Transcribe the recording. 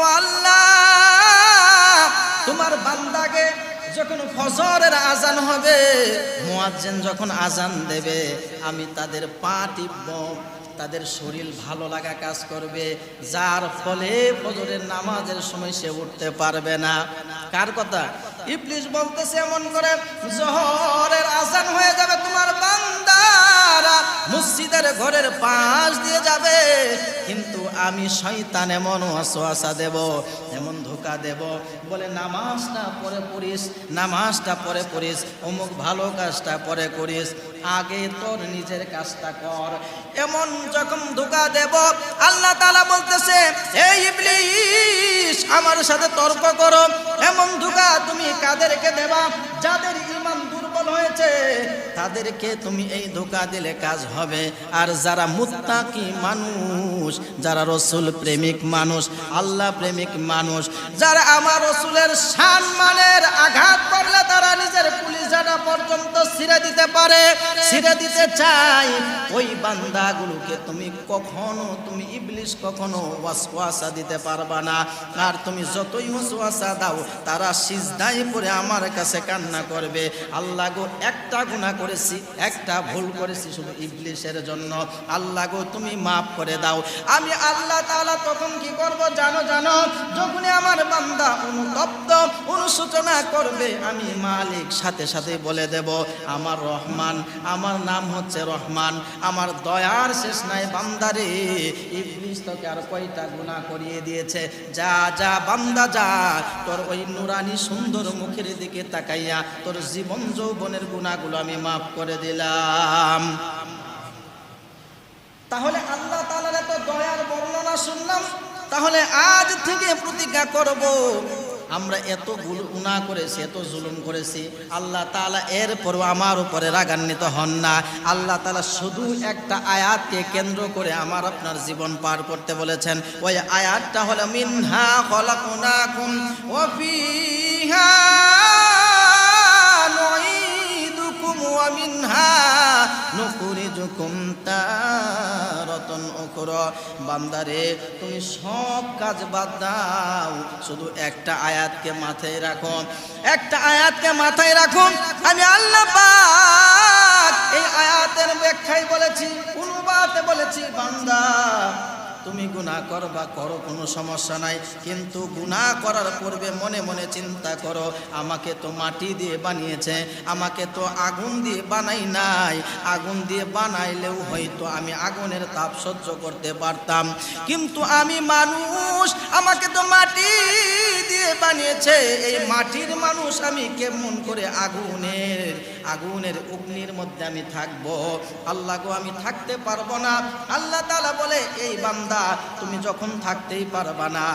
আল্লাহ, তোমার বান্দাকে যখন ফজরের আজান হবে, মুয়াজ্জিন যখন আজান দেবে, আমি তাদের পা টিপব, তাদের শরীর ভালো লাগা কাজ করবে, যার ফলে ফজরের নামাজের সময় সে উঠতে পারবে না। কার কথা? ইবলিশ বলতেছে এমন করে, জহরের আজান হয়ে যাবে তোমার বান্দারা মসজিদের ঘরের পাশ দিয়ে যাবে। কিন্তু আমি শয়তান এমন ওয়াসওয়াসা দেব, এমন ধোকা দেব। বলে, নামাজটা পরে পড়িস, নামাজটা পরে পড়িস, অমুক ভালো কাজটা পরে করিস, আগে তোর নিজের কাজটা কর। এমন যখন ধোকা দেব, আল্লাহ তালা বলতেছে এই ইবলিশ আমার সাথে তর্ক করো। এমন ধোকা তুমি কাদেরকে দেবা? যাদের ইমান দুর্বল হয়েছে, তাদেরকে তুমি এই ধোকা দিলে কাজ হবে। আর যারা মুত্তাকি মানুষ, যারা রসুল প্রেমিক মানুষ, আল্লাহ প্রেমিক মানুষ, যারা আমার রসুলের সম্মানের আঘাত করলে তারা নিজের পুলিশাটা পর্যন্ত ছিঁড়ে দিতে পারে, ছিঁড়ে দিতে চাই ওই বান্দাগুলোকে তুমি কখনো, তুমি ইবলিশ কখনো ওয়াসওয়াসা দিতে পারবা না। আর তুমি যতই ওয়াসওয়াসা দাও, তারা সিজদাই পরে আমার কাছে কান্না করবে। আল্লাহ গো, একটা গুণা করেছি, একটা ভুল করেছি শুধু ইবলিশের জন্য। আল্লাহ গো, তুমি মাফ করে দাও। আমি আল্লাহ তাআলা তখন কি করব জানো জানো? যখনই আমার বান্দা অনুতপ্ত, অনুশোচনা করবে, আমি মালিক সাথে সাথে বলে দেব, আমার রহমান, আমার নাম হচ্ছে রহমান, আমার দয়ার শেষ নাই বান্দারে ইবলিশ তোকে আর কয়টা গুণা করিয়ে দিয়েছে? যা যা, বান্দা, যা। তোর ওই নুরানি সুন্দর মুখের দিকে তাকাইয়া তোর জীবন যৌবনের গুণাগুলো আমি মাফ করে দিলাম। তাহলে আল্লাহ তাআলার এত দয়ার বর্ণনা শুনলাম, তাহলে আজ থেকে প্রতিজ্ঞা করব, আমরা এত গুণা করেছি, এত জুলুম করেছি, আল্লাহ তাআলা এরপরও আমার উপরে রাগান্বিত হন না। আল্লাহ তালা শুধু একটা আয়াতকে কেন্দ্র করে আমার আপনার জীবন পার করতে বলেছেন, ওই আয়াতটা হলো, মিনহা খলাকুনাকুম ওয়া ফিহা মিনহা নুখরিজুকুম তারাতান উখরা। বান্দারে, তুমি সব কাজ বাদ দাও। শুধু একটা আয়াতকে মাথায় রাখো। একটা আয়াতকে মাথায় রাখো। আমি আল্লাহ পাক এই আয়াতের ব্যাখ্যায় বলেছি, অনুবাদে বলেছি, বান্দা তুমি গুনাহ করবা করো, কোনো সমস্যা নাই। কিন্তু গুনাহ করার পূর্বে মনে মনে চিন্তা করো, আমাকে তো মাটি দিয়ে বানিয়েছে, আমাকে তো আগুন দিয়ে বানাই নাই। আগুন দিয়ে বানাইলেও হয়তো আমি আগুনের তাপ সহ্য করতে পারতাম। কিন্তু আমি মানুষ, আমাকে তো মাটি দিয়ে বানিয়েছে। এই মাটির মানুষ আমি কেমন করে আগুনের আগুনের অগ্নির মধ্যে আমি থাকব? আল্লাহ গো, আমি থাকতে পারব না। আল্লাহ তালা বলে, এই বান্দা তুমি যখন থাকতেই পারবা না